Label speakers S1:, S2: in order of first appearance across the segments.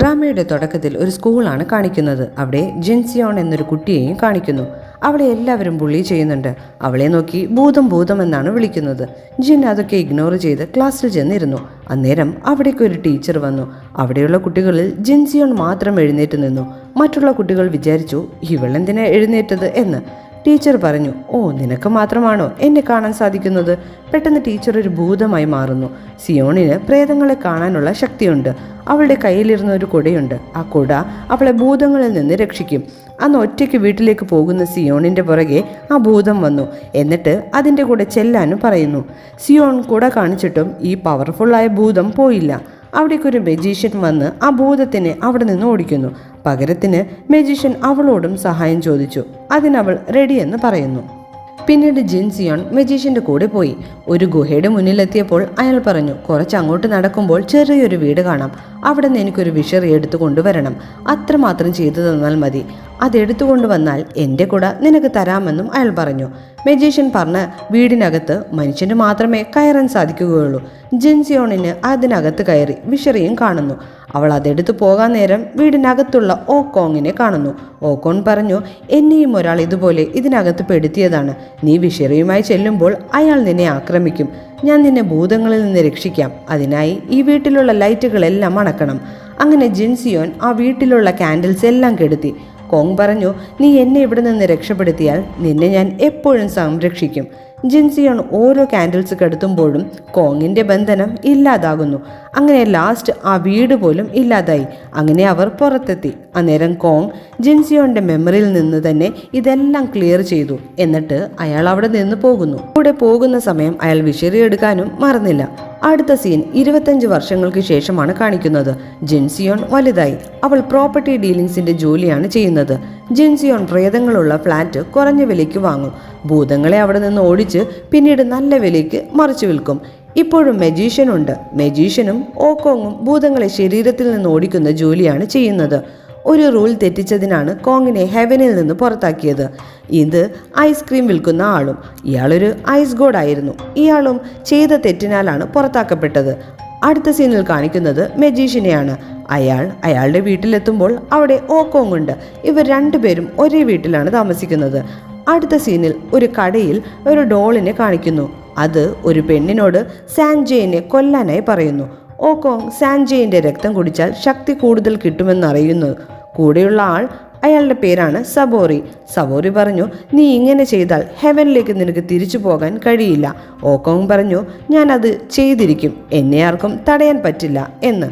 S1: ഡ്രാമയുടെ തുടക്കത്തിൽ ഒരു സ്കൂളാണ് കാണിക്കുന്നത്. അവിടെ ജെൻസിയോൺ എന്നൊരു കുട്ടിയെയും കാണിക്കുന്നു. അവളെ എല്ലാവരും ബുള്ളി ചെയ്യുന്നുണ്ട്. അവളെ നോക്കി ഭൂതം ഭൂതം എന്നാണ് വിളിക്കുന്നത്. ജിൻ അതൊക്കെ ഇഗ്നോർ ചെയ്ത് ക്ലാസ്സിൽ ചെന്നിരുന്നു. അന്നേരം അവിടേക്ക് ഒരു ടീച്ചർ വന്നു. അവിടെയുള്ള കുട്ടികളിൽ ജിൻസിയോൺ മാത്രം എഴുന്നേറ്റ് നിന്നു. മറ്റുള്ള കുട്ടികൾ വിചാരിച്ചു ഇവളെന്തിനാ എഴുന്നേറ്റത്? എന്ന്. ടീച്ചർ പറഞ്ഞു ഓ നിനക്ക് മാത്രമാണോ എന്നെ കാണാൻ സാധിക്കുന്നത്? പെട്ടെന്ന് ടീച്ചർ ഒരു ഭൂതമായി മാറുന്നു. സിയോണിന് പ്രേതങ്ങളെ കാണാനുള്ള ശക്തിയുണ്ട്. അവളുടെ കയ്യിലിരുന്ന ഒരു കുടയുണ്ട്. ആ കുട അവളെ ഭൂതങ്ങളിൽ നിന്ന് രക്ഷിക്കും. അന്ന് ഒറ്റയ്ക്ക് വീട്ടിലേക്ക് പോകുന്ന സിയോണിന്റെ പുറകെ ആ ഭൂതം വന്നു. എന്നിട്ട് അതിന്റെ കൂടെ ചെല്ലാനും പറയുന്നു. സിയോൺ കുട കാണിച്ചിട്ടും ഈ പവർഫുള്ളായ ഭൂതം പോയില്ല. അവിടേക്കൊരു മെജീഷ്യൻ വന്ന് ആ ഭൂതത്തിനെ അവിടെ നിന്ന് ഓടിക്കുന്നു. പകരത്തിന് മെജീഷ്യൻ അവളോടും സഹായം ചോദിച്ചു. അതിനവൾ റെഡിയെന്ന് പറയുന്നു. പിന്നീട് ജിൻസിയോൺ മെജീഷ്യന്റെ കൂടെ പോയി. ഒരു ഗുഹയുടെ മുന്നിലെത്തിയപ്പോൾ അയാൾ പറഞ്ഞു കുറച്ച് അങ്ങോട്ട് നടക്കുമ്പോൾ ചെറിയൊരു വീട് കാണാം. അവിടെ നിന്ന് എനിക്കൊരു വിഷറി എടുത്തു കൊണ്ടുവരണം. അത്രമാത്രം ചെയ്തു തന്നാൽ മതി. അതെടുത്തു കൊണ്ടുവന്നാൽ എന്റെ കൂടെ നിനക്ക് തരാമെന്നും അയാൾ പറഞ്ഞു. മെജീഷ്യൻ പറഞ്ഞ വീടിനകത്ത് മനുഷ്യന് മാത്രമേ കയറാൻ സാധിക്കുകയുള്ളൂ. ജിൻസിയോണിന് അതിനകത്ത് കയറി വിഷറിയും കാണുന്നു. അവൾ അതെടുത്ത് പോകാൻ നേരം വീടിനകത്തുള്ള ഓക്കോങ്ങിനെ കാണുന്നു. ഓക്കോൺ പറഞ്ഞു എന്നെയും ഒരാൾ ഇതുപോലെ ഇതിനകത്ത് പെടുത്തിയതാണ്. നീ വിഷറിയുമായി ചെല്ലുമ്പോൾ അയാൾ നിന്നെ ആക്രമിക്കും. ഞാൻ നിന്നെ ഭൂതങ്ങളിൽ നിന്ന് രക്ഷിക്കാം. അതിനായി ഈ വീട്ടിലുള്ള ലൈറ്റുകളെല്ലാം അണക്കണം. അങ്ങനെ ജിൻസിയോൻ ആ വീട്ടിലുള്ള കാൻഡിൽസ് എല്ലാം കെടുത്തി. കോങ് പറഞ്ഞു നീ എന്നെ ഇവിടെ നിന്ന് രക്ഷപ്പെടുത്തിയാൽ നിന്നെ ഞാൻ എപ്പോഴും സംരക്ഷിക്കും. ജിൻസിയോൺ ഓരോ കാൻഡിൽസ് കെടുത്തുമ്പോഴും കോങ്ങിന്റെ ബന്ധനം ഇല്ലാതാകുന്നു. അങ്ങനെ ലാസ്റ്റ് ആ വീട് പോലും ഇല്ലാതായി. അങ്ങനെ അവർ പുറത്തെത്തി. അന്നേരം കോങ് ജിൻസിയോന്റെ മെമ്മറിയിൽ നിന്ന് തന്നെ ഇതെല്ലാം ക്ലിയർ ചെയ്തു. എന്നിട്ട് അയാൾ അവിടെ നിന്ന് പോകുന്നു. കൂടെ പോകുന്ന സമയം അയാൾ വിശറിയെടുക്കാനും മറന്നില്ല. അടുത്ത സീൻ ഇരുപത്തഞ്ച് വർഷങ്ങൾക്ക് ശേഷമാണ് കാണിക്കുന്നത്. ജിൻസിയോൺ വലുതായി. അവൾ പ്രോപ്പർട്ടി ഡീലിംഗ്സിന്റെ ജോലിയാണ് ചെയ്യുന്നത്. ജിൻസിയോൺ പ്രേതങ്ങളുള്ള ഫ്ലാറ്റ് കുറഞ്ഞ വിലയ്ക്ക് വാങ്ങും. ഭൂതങ്ങളെ അവിടെ നിന്ന് ഓടിച്ച് പിന്നീട് നല്ല വിലയ്ക്ക് മറിച്ചു വിൽക്കും. ഇപ്പോഴും മെജീഷ്യൻ ഉണ്ട് മെജീഷ്യനും ഓക്കോങ്ങും ഭൂതങ്ങളെ ശരീരത്തിൽ നിന്ന് ഓടിക്കുന്ന ജോലിയാണ് ചെയ്യുന്നത്. ഒരു റൂൾ തെറ്റിച്ചതിനാണ് കോങ്ങിനെ ഹെവനിൽ നിന്ന് പുറത്താക്കിയത്. ഇത് ഐസ്ക്രീം വിൽക്കുന്ന ആളും ഇയാളൊരു ഐസ് ഗോഡ് ആയിരുന്നു. ഇയാളും ചെയ്ത തെറ്റിനാലാണ് പുറത്താക്കപ്പെട്ടത്. അടുത്ത സീനിൽ കാണിക്കുന്നത് മെജീഷ്യനെയാണ്. അയാൾ അയാളുടെ വീട്ടിലെത്തുമ്പോൾ അവിടെ ഓക്കോങ് ഉണ്ട് ഇവർ രണ്ടുപേരും ഒരേ വീട്ടിലാണ് താമസിക്കുന്നത്. അടുത്ത സീനിൽ ഒരു കടയിൽ ഒരു ഡോളിനെ കാണിക്കുന്നു. അത് ഒരു പെണ്ണിനോട് സാൻജയിനെ കൊല്ലാനായി പറയുന്നു. ഓക്കോങ് സാൻജയിന്റെ രക്തം കുടിച്ചാൽ ശക്തി കൂടുതൽ കിട്ടുമെന്നറിയുന്നു. കൂടെയുള്ള ആൾ അയാളുടെ പേരാണ് സബോറി. സബോറി പറഞ്ഞു നീ ഇങ്ങനെ ചെയ്താൽ ഹെവനിലേക്ക് നിനക്ക് തിരിച്ചു പോകാൻ കഴിയില്ല ഓക്കോങ് പറഞ്ഞു ഞാൻ അത് ചെയ്തിരിക്കും. എന്നെ ആർക്കും തടയാൻ പറ്റില്ല എന്ന്.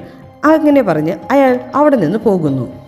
S1: അങ്ങനെ പറഞ്ഞ് അയാൾ അവിടെ നിന്ന് പോകുന്നു.